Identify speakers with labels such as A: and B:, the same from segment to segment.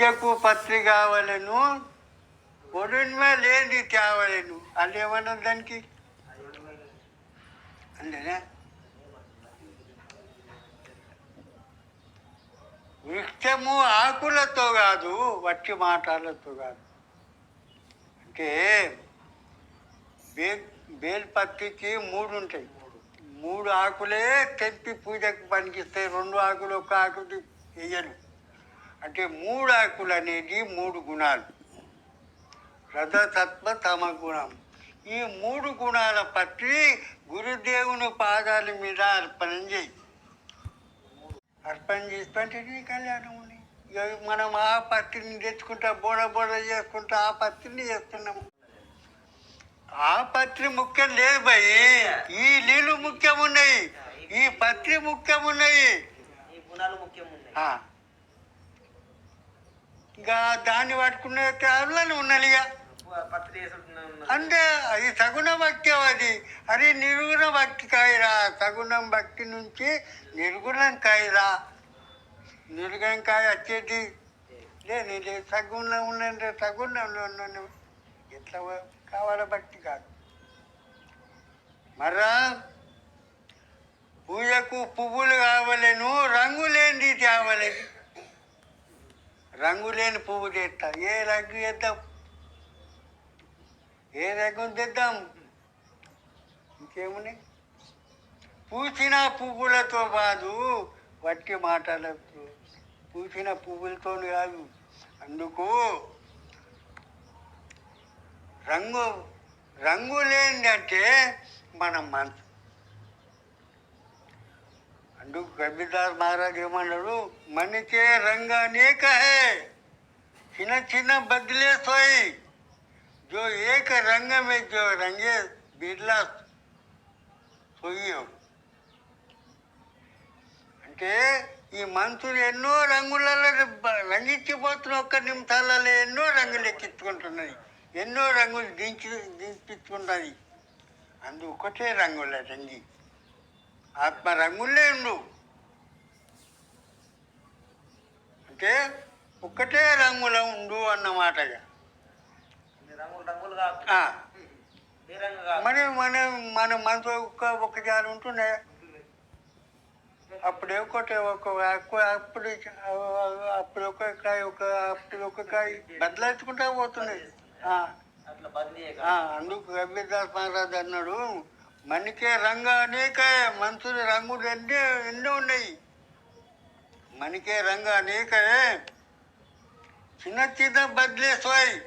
A: పూజకు పత్రి కావాలను ఒడిమే లేని తేవలేను అది ఏమన్నా దానికి? అంతేనా వృక్షము ఆకులతో కాదు వట్టి మాటలతో కాదు. అంటే బే బేల్పత్తికి మూడు ఉంటాయి. మూడు ఆకులే తెప్పి పూజకు పనికిస్తాయి. రెండు ఆకులు ఒక ఆకులు వేయను అంటే మూడు ఆకులు అనేది మూడు గుణాలు. రథతత్వ తమ గుణం. ఈ మూడు గుణాల పట్టి గురుదేవుని పాదాల మీద అర్పణ చేయి. అర్పణ చేసుకుంటే నీ కళ్యాణం ఉంది మనం ఆ పత్తిని తెచ్చుకుంటా బోడ బోడ చేసుకుంటా ఆ పత్తిని చేస్తున్నాము. ఆ పత్రి ముఖ్యం లేదు భయ్ ఈ నీళ్ళు ముఖ్యం ఉన్నాయి ఈ పత్రి ముఖ్యం ఉన్నాయి
B: ఈ గుణాలు ముఖ్యం ఉన్నాయి
A: ఆ. ఇంకా దాన్ని పట్టుకునే ఉన్నది
B: పత్రి వేసుకుంటున్నాను
A: అంటే అది సగుణ భక్తి అది. అది నిర్గుణ భక్తి కాయరా. సగుణం భక్తి నుంచి నిర్గుణం కాయరా. నిర్గుణం కాయ వచ్చేది. లేదు సగుణం ఉందంటే సగుణంలో ఉన్నాను ఎట్లా కావాల భక్తి కాదు. మర్రా పూజకు పువ్వులు కావలేను రంగు లేనిది తేవలేదు రంగు లేని పువ్వు చేస్తా. ఏ రంగు చేద్దాం? ఏ రంగు తెద్దాం? ఇంకేమున్నాయి? పూసిన పువ్వులతో కాదు వట్టి మాటలతో. పూసిన పువ్వులతో కాదు. అందుకు రంగు రంగు లేనిదంటే మన మనసు రబీదాస్ మహారాజ్ ఏమన్నాడు? మనిచే రంగ అనేక హే. చిన్న చిన్న సోయి. జో ఏక రంగమే జో రంగే బిర్లా సొయ్యం. అంటే ఈ మంత్రులు ఎన్నో రంగులలో రంగిచ్చిపోతున్న ఒక్క నిమిషాలలో ఎన్నో రంగులు ఎక్కించుకుంటున్నాయి. ఎన్నో రంగులు దించి దించుకుంటుంది అందు ఒకటే రంగుల రంగి. ఆత్మ రంగులే ఉండు అంటే ఒకటే రంగుల ఉండు అన్నమాటగా మరి మన మన మనసు ఒక్క ఒక జాలు ఉంటుండే. అప్పుడే ఒకటి ఒక అప్పుడు అప్పుడు ఒక కాయ ఒక అప్పుడు ఒక కాయ బదలాయించుకుంటా పోతున్నాయి అందుకు కబీర్దాస్ మహారాజ్ అన్నాడు మనకే రంగు అనేక మనుషులు రంగులు ఎన్నో ఎన్నో ఉన్నాయి. మనకే రంగు అనేక చిన్న చిన్న బదిలేస్తాయి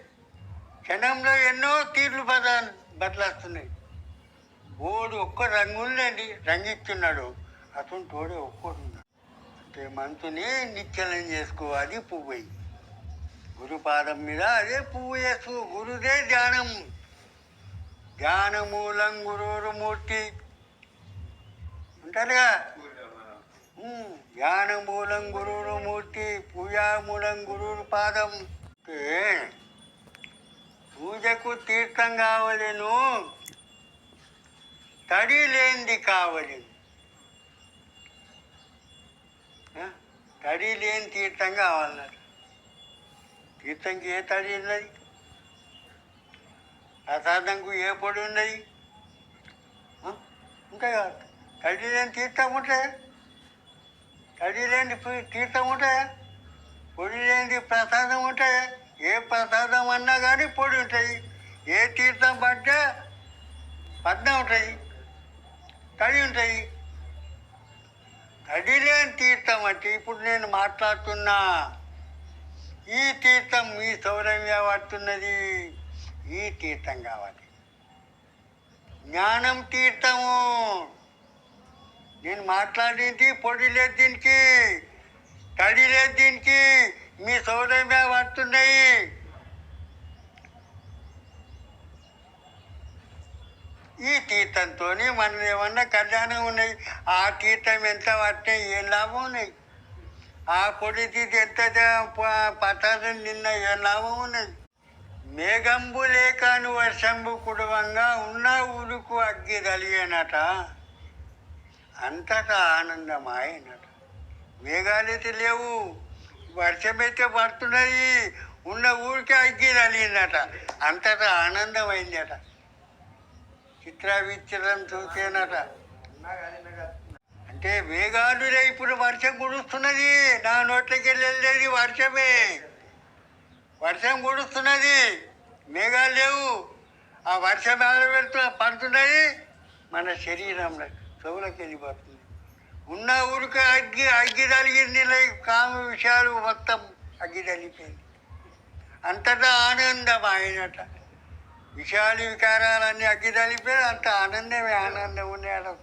A: క్షణంలో ఎన్నో తీర్లు బద బదలాస్తున్నాయి. ఓడు ఒక్క రంగుల్ని రంగిస్తున్నాడు. అతను తోడే ఒక్కోడు అంటే మనసుని నిశ్చలం చేసుకోవాలి పువ్వు. గురుపాదం మీద అదే పువ్వు వేసుకో గురుదే ధ్యానం. ధ్యానమూలం గురువురు మూర్తి అంటారుగా ఉమ్, ధ్యానమూలం గురువురు మూర్తి పూజామూలం గురువురు పాదం అంటే పూజకు తీర్థం కావలేను తడి లేనిది కావలేను ఆ? తడి లేని తీర్థం కావాలన్నారు తీర్థంకి ఏ తడి ఉన్నది ప్రసాదంకు ఏ పొడి ఉన్నది? ఇంకా కదా తడి లేని తీర్థం ఉంటే? తడి లేని తీర్థం ఉంటే? పొడి లేని ప్రసాదం ఉంటే? ఏ ప్రసాదం అన్నా కానీ పొడి ఉంటుంది. ఏ తీర్థం పడితే పద్మం ఉంటుంది. తడి ఉంటుంది. తడి లేని తీర్థం అంటే ఇప్పుడు నేను మాట్లాడుతున్నా. ఈ తీర్థం మీ సౌరమ్య పడుతున్నది ఈ తీర్థం కావాలి. జ్ఞానం తీర్థము. నేను మాట్లాడింది పొడి లేదు దీనికి తడి లేదు దీనికి మీ సౌరమ్య పడుతున్నాయి. ఈ తీర్థంతో మనం ఏమన్నా కళ్యాణం ఉన్నాయి. ఆ తీర్థం ఎంత పట్టినాయి ఏం లాభం ఉన్నాయి. ఆ పొడి తీసి ఎంత పట్టాలని నిన్న ఏం లాభం ఉన్నది మేఘంబు లేకాను వర్షంబు కుడవంగా ఉన్న ఊరుకు అగ్గి కలిగేనట అంతటా ఆనందమాయనట. మేఘాలైతే లేవు వర్షం అయితే పడుతున్నది ఉన్న ఊరికే అగ్గి తగిలిందట అంతటా ఆనందమైందట. చిత్ర విచిత్రం చూసేనట. అంటే మేఘాలు ఇప్పుడు వర్షం కురుస్తున్నది నా నోట్లకి వెళ్ళేది వర్షమే. వర్షం కురుస్తున్నది. మేఘాలు లేవు. ఆ వర్షం వెళ్తున్న పడుతున్నది. మన శరీరంలో చెవులకు వెళ్ళిపోతుంది. ఉన్న ఊరికి అగ్గి అగ్గి తలిగింది కాము కామ విషయాలు మొత్తం అగ్గి తలిపోయింది అంతటా ఆనందం ఆయనట. విషయాలు వికారాలన్నీ అగ్గి తలిపోయి అంత ఆనందమే ఆనందం ఉన్నాడు